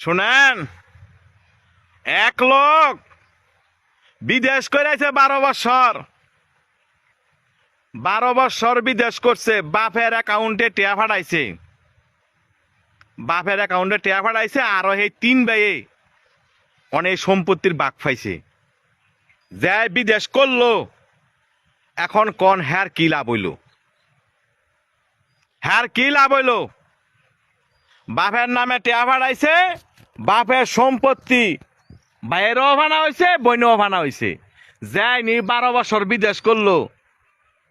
শুনেন, এক লোক বিদেশ করেছে বারো বছর। বারো বছর বিদেশ করছে, বাপের অ্যাকাউন্টে টিয়া ফাটাইছে। বাপের অ্যাকাউন্টে টিয়া ফাটাইছে, আরও এই তিন ভাইয়ে অনেক সম্পত্তির বাক পাইছে যায় বিদেশ করল, এখন কন হ্যার কি লাভ হইল? হ্যার কি লাভ হইল? বাপের নামে টিয়া ফাটাইছে, বাপের সম্পত্তি, বাইরেও ভানা হয়েছে বইনেও ভানা হয়েছে যায়নি বারো বছর বিদেশ করল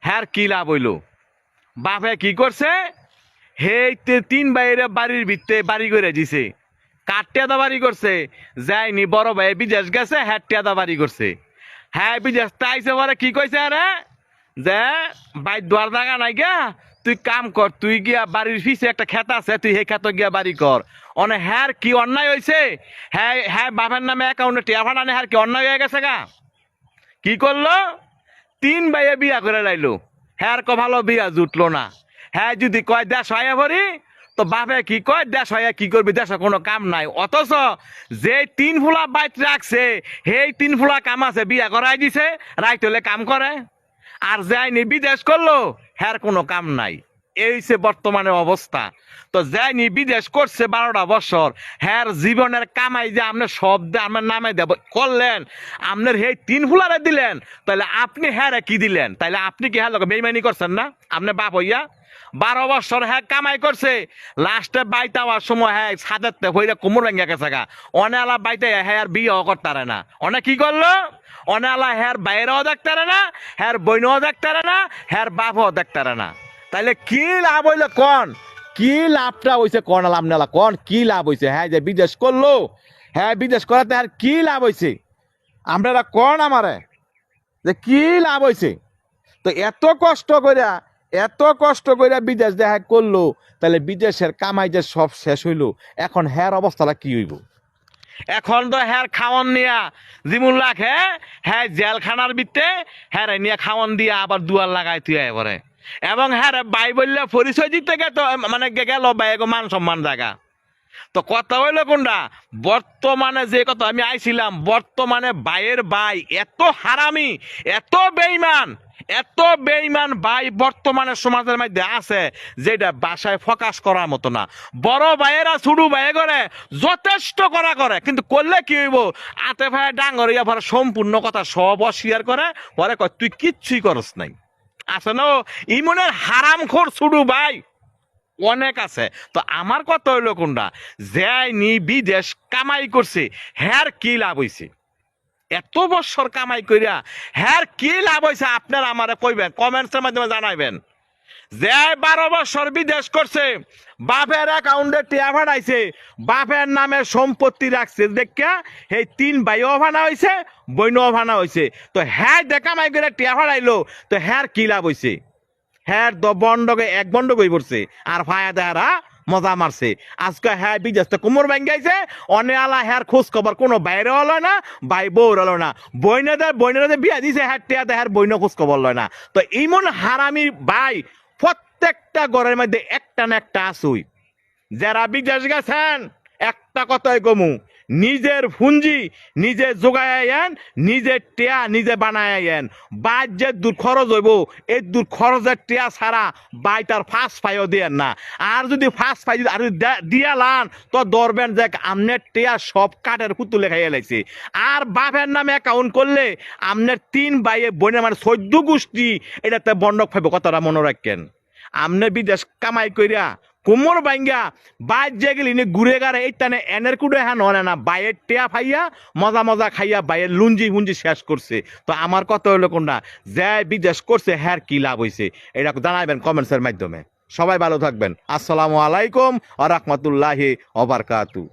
হ্যার কি লাভ হইল? বাপে কি করছে? তে- তিন বাইরে বাড়ির ভিত্তে বাড়ি করে দিছে। কাটিয়াদা বাড়ি করছে? যায়নি বড় ভাই বিদেশ গেছে হ্যাঁ টিয়াদা বাড়ি করছে। হ্যাঁ বিদেশ তাইছে পরে কি কইছে আরে? যে বাই দোয়ার জায়গা নাই গিয়া তুই কাম কর, তুই গিয়া বাড়ির পিছে একটা খেত আছে, তুই সেই খেত গিয়া বাড়ি কর। অনে হ্যার কি অন্যায় হয়েছে হ্যাঁ হ্যাঁ বাপের নামে অ্যাকাউন্টে টিয়া ফাটানে হ্যার কি অন্যায় হয়ে গেছে গা? কি করল? তিন ভাইয়ে বিয়া করে লাইলো। হ্যার ক ভালো বিয়া জুটলো না। হ্যাঁ যদি কয়, দেশ হয়ে ভরি তো বাপে কি কয়, দেশ হয়ে কি করবি? দেশে কোনো কাম নাই। অথচ যে তিন ফুলা বাইট রাখছে, সেই তিন ফুলা কাম আছে, বিয়া করাই দিছে রাইট হলে কাম করে। আর যায়নি বিদেশ করল হ্যার কোনো কাম নাই। এই হচ্ছে বর্তমানে অবস্থা। তো যায়নি বিদেশ করছে বারোটা বছর। হ্যার জীবনের কামাই যে আপনার সব দে- আমার নামে দেব, করলেন। আপনার হে তিন ফুলারে দিলেন। তাহলে আপনি হ্যারে কি দিলেন? তাহলে আপনি কি হ্যাঁ লোক বেইমানি করছেন না? আপনি বাপ হইয়া? বারো বছর হ্যাঁ কামাই করছে। লাস্টে বাইতে হওয়ার সময় হ্যাঁ ছাদের হইলে কোমর ভেঙে গেছে গা। অনেলা বাইতে হ্যাঁ আর বিয়েও করতারে না। অনেক কি করল? অনেলা হ্যার বাইরেও দেখতারে না হ্যার বইনও দেখতারে না হ্যার বাপও দেখতারে না। তাইলে কি লাভ হইলে কন? কি লাভটা হইছে কন লাভ নেলা? কন কি লাভ হইছে? হ্যাঁ যে বিদেশ করল হ্যাঁ বিদেশ করাতে আর কি লাভ হইছে? আমরা কন আমারে? যে কি লাভ হইছে? তো এত কষ্ট কইরা, এত কষ্ট কইরা বিদেশ দেখা করল তাহলে বিদেশের কামাই যে সব শেষ হইল, এখন হ্যার অবস্থাটা কি হইব? এখন তো হ্যার খাওয়ান নিয়া জিমুন লাখে হ্যাঁ জেলখানার ভিতরে হ্যাঁ নিয়ে খাওয়ান দিয়া আবার দুয়ার লাগাই তুই এবারে এবং হ্যাঁ বাই বললে পরিচয় দিতে তো মানে গেল বাই এগো মান সম্মান জায়গা তো কথা হইল কোনটা? বর্তমানে যে কথা আমি আইছিলাম, বর্তমানে বাইয়ের বাই এত হারামি, এত বেইমান এত বেইমান বাই বর্তমানে সমাজের মধ্যে আছে, যেটা বাসায় ফোকাস করার মতো না। বড় ভাইয়েরা ছোট ভাইয়ে করে, যথেষ্ট করা করে, কিন্তু করলে কি হইব? আতে ভাই ডাঙর ইয়া পরে সম্পূর্ণ কথা সব অস্বীকার করে, পরে কয়, তুই কিচ্ছুই করস নাই। আছে না ইমনের হারাম খোর ছোট ভাই। অনেক আছে। তো আমার কথা হইল কোনটা? যায়নি বিদেশ কামাই করছে হ্যার কি লাভ হইছে? এত বছর কামাই করিয়া হ্যার কি লাভ হয়েছে আপনারা আমারে কইবেন কমেন্টসের মাধ্যমে জানাইবেন। যে বারো বছর বিদেশ করছে, বাপের অ্যাকাউন্টে টিয়া ভাড়াইছে বাপের নামে সম্পত্তি রাখছে। দেখা এই তিন ভাই অভানা হয়েছে বৈন অভানা হয়েছে তো হ্যাঁ দেখামাই করে টিয়া ভাড়াইলো তো হ্যার কি লাভ হইছে? হ্যার দ বন্ডকে এক বন্ড বই পড়ছে। আর ফায়া দেহারা মজা মারছে। আজকে হ্যাঁ বিদেশ তো কোমর ভাঙ্গাইছে অনে আলা হ্যার খোঁজ খবর কোনো বাইরে হলো না বাই বউ হলো না। বইনেদের যে বিয়া দিছে হ্যাঁ টেয়াতে হ্যার বইন খোঁজ খবর লয় না। তো ইমন হারামি ভাই, প্রত্যেকটা ঘরের মধ্যে একটা না একটা আসুই যারা বিদেশ গেছেন, একটা কথাই কমু নিজের ফুঞ্জি নিজে যোগায়েন নিজে টেয়া নিজে বানায়েন বাইর যে দূর খরচ হইব, এই দূর খরচের টেয়া ছাড়া বাই তার ফার্স্ট ফাইও দিয়েন না। আর যদি ফার্স্ট ফাই আর দিয়া লান, তো ধরবেন যে আমনের টেয়া সব কাঠের পুতুলে খাইয়ে লাগছে আর বাপের নামে অ্যাকাউন্ট করলে আমনের তিন বাইয়ে বোনের মানে চোদ্দ গোষ্ঠী, এটাতে বন্ডক ফাইব, কথাটা মনে রাখেন। আমনে বিদেশ কামাই কইরা কোমর বাইঙ্গা বাইর যে গেলি নি ঘুরে গারে এই টানে এনের কুড়ে হ্যাঁ নয় না, বাইয়ের টেয়া ফাইয়া, মজা মজা খাইয়া বাইয়ের লুঞ্জি হুঞ্জি শেষ করছে। তো আমার কত হইল কোনটা? যে বিদেশ করছে, হ্যার কি লাভ হয়েছে এটা জানাবেন কমেন্টসের মাধ্যমে। সবাই ভালো থাকবেন। আসসালামু আলাইকুম আ রহমতুল্লাহি অবরকাতু